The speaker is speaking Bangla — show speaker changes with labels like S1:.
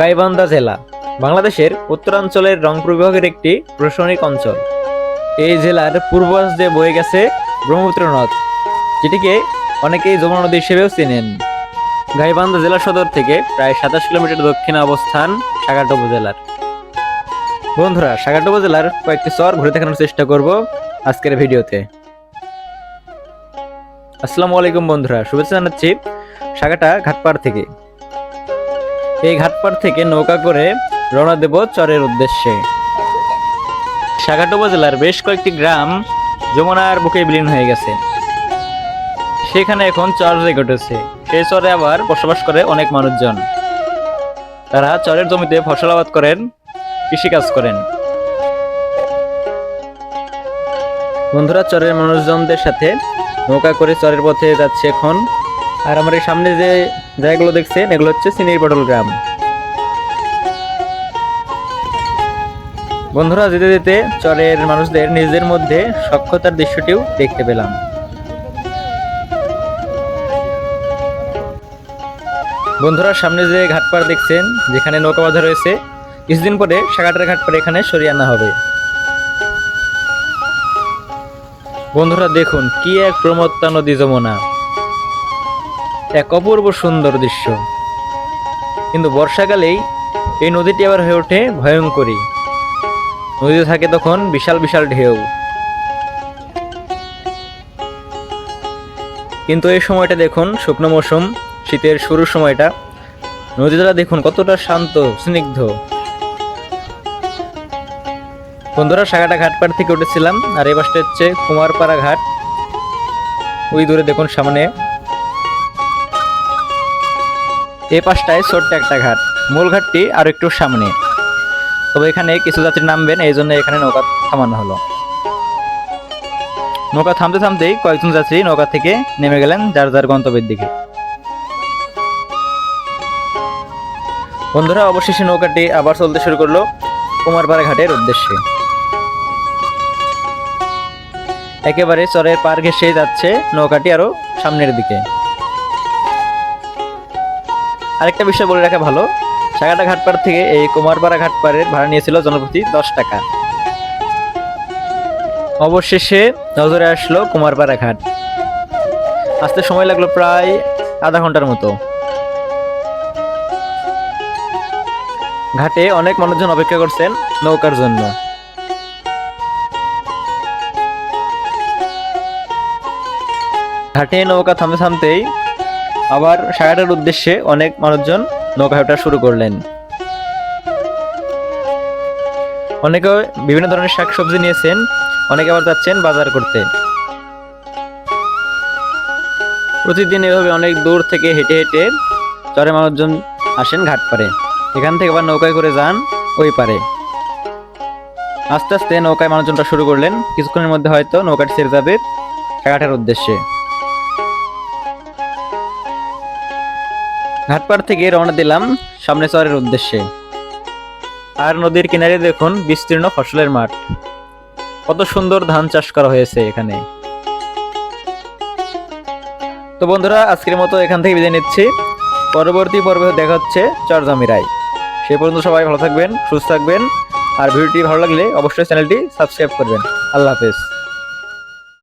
S1: গাইবান্ধা জেলা, বাংলাদেশের উত্তরাঞ্চলের রংপুর বিভাগের একটি প্রশাসনিক অঞ্চল। এই জেলার পূর্ব দিয়ে বয়ে গেছে ব্রহ্মপুত্র নদ, যেটিকে অনেকেই যমুনা নদী হিসেবেও চেনেন। গাইবান্ধা জেলা সদর থেকে প্রায় সাতাশ কিলোমিটার দক্ষিণে অবস্থান সাগাট উপজেলার বন্ধুরা সাগাট উপজেলার কয়েকটি চর ঘুরে দেখানোর চেষ্টা করব আজকের ভিডিওতে। আসসালামু আলাইকুম বন্ধুরা, শুভেচ্ছা জানাচ্ছি সাগাটা ঘাটপাড় থেকে। এই ঘাটপাড় থেকে নৌকা করে রওনা দেব চরের উদ্দেশ্যে। সাগাট উপজেলার বেশ কয়েকটি গ্রাম যমুনার বুকে বিলীন হয়ে গেছে। সেখানে এখন চর উঠেছে। সেই চরে আবার বসবাস করে অনেক মানুষজন। তারা চরের জমিতে ফসল আবাদ করেন, কৃষিকাজ করেন। বন্ধুরা, চরের মানুষজনদের সাথে নৌকা করে চরের পথে যাচ্ছে এখন। আর আমার এই সামনে যে জায়গাগুলো দেখছেন, এগুলো হচ্ছে সিনির পটল গ্রাম। বন্ধুরা, যেতে যেতে চরের মানুষদের নিজেদের মধ্যে সক্ষতার দৃশ্যটিও দেখতে পেলাম। বন্ধুরা, সামনে যে ঘাটপাড় দেখছেন, যেখানে নৌকা বাঁধা রয়েছে, কিছুদিন পরে সাগাটার ঘাটপাড় এখানে সরিয়ে আনা হবে। বন্ধুরা, দেখুন, কি এক প্রমত্তা নদী যমুনা। এক অপূর্ব সুন্দর দৃশ্য। কিন্তু বর্ষাকালেই এই নদীটি আবার হয়ে ওঠে ভয়ঙ্করী। নদীতে থাকে তখন বিশাল বিশাল ঢেউ। কিন্তু এই সময়টা দেখুন, শুকনো মৌসুম, শীতের শুরুর সময়টা। নদীটা দেখুন কতটা শান্ত, স্নিগ্ধ। বন্ধুরা, সাগাটা ঘাটপাড় থেকে উঠেছিলাম, আর এই পাশটা হচ্ছে কুমারপাড়া ঘাট। ওই দূরে দেখুন সামনে। এই পাশটায় ছোট্ট একটা ঘাট। মূল ঘাটটি আর একটু সামনে। তবে এখানে কিছু যাত্রী নামবেন, এই জন্য এখানে নৌকা থামানো হলো। নৌকা থামতে থামতেই কয়েকজন যাত্রী নৌকা থেকে নেমে গেলেন যার যার গন্তব্যের দিকে। বন্ধুরা, অবশেষে নৌকাটি আবার চলতে শুরু করল কুমারপাড়া ঘাটের উদ্দেশ্যে। একেবারে চরের পার ঘেসে যাচ্ছে নৌকাটি আরও সামনের দিকে। আরেকটা বিষয় বলে রাখা ভালো। সাগাটা ঘাটপাড় থেকে এই কুমারপাড়া ঘাটপাড়ের ভাড়া নিয়েছিল জনপ্রতি দশ টাকা। অবশেষে নজরে আসলো কুমারপাড়া ঘাট। আসতে সময় লাগল প্রায় আধা ঘণ্টার মতো। ঘাটে অনেক মানুষজন অপেক্ষা করছেন নৌকার জন্য। ঘাটে নৌকা থামতে থামতেই আবার সাগাটার উদ্দেশ্যে অনেক মানুষজন নৌকা ওঠা শুরু করলেন। অনেকে বিভিন্ন ধরনের শাকসবজি নিয়েছেন, অনেকে আবার যাচ্ছেন বাজার করতে। প্রতিদিন এভাবে অনেক দূর থেকে হেঁটে হেঁটে চরে মানুষজন আসেন ঘাট পারে এখান থেকে আবার নৌকায় করে যান ওই পারে আস্তে আস্তে নৌকায় মানুষজনটা শুরু করলেন। কিছুক্ষণের মধ্যে হয়তো নৌকাটি ছেড়ে যাবে ঘাটের উদ্দেশ্যে। ঘাটপাড় থেকে রওনা দিলাম সামনে চরের উদ্দেশ্যে। আর নদীর কিনারে দেখুন বিস্তীর্ণ ফসলের মাঠ। কত সুন্দর ধান চাষ করা হয়েছে এখানে। তো বন্ধুরা, আজকের মতো এখান থেকে বিদায় নিচ্ছি। পরবর্তী পর্বে দেখা হচ্ছে চরজামিরাই সে পর্যন্ত সবাই ভালো থাকবেন, সুস্থ থাকবেন। আর ভিডিওটি ভালো লাগলে অবশ্যই চ্যানেলটি সাবস্ক্রাইব করবেন। আল্লাহ হাফেজ।